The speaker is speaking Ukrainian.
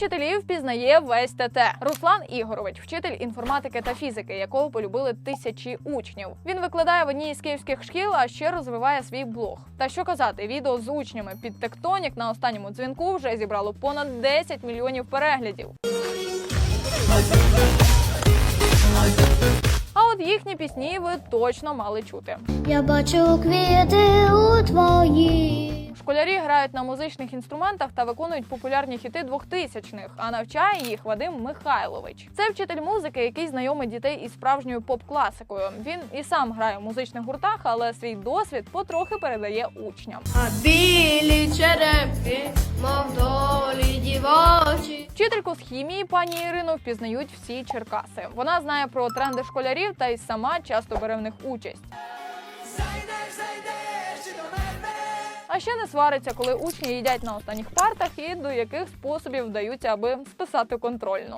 вчителів впізнає весь ТТ. Руслан Ігорович, вчитель інформатики та фізики, якого полюбили тисячі учнів. Він викладає в одній із київських шкіл, а ще розвиває свій блог. Та що казати, відео з учнями під тектонік на останньому дзвінку вже зібрало понад 10 мільйонів переглядів. А от їхні пісні ви точно мали чути. Я бачу квіти у твоїй. Школярі грають на музичних інструментах та виконують популярні хіти 2000-х, а навчає їх Вадим Михайлович. Це вчитель музики, який знайомить дітей із справжньою поп-класикою. Він і сам грає в музичних гуртах, але свій досвід потрохи передає учням. А білі черепки, мов долі дівочі. Вчительку з хімії пані Ірину впізнають всі Черкаси. Вона знає про тренди школярів та й сама часто бере в них участь. А ще не свариться, коли учні їдять на останніх партах і до яких способів вдаються, аби списати контрольну.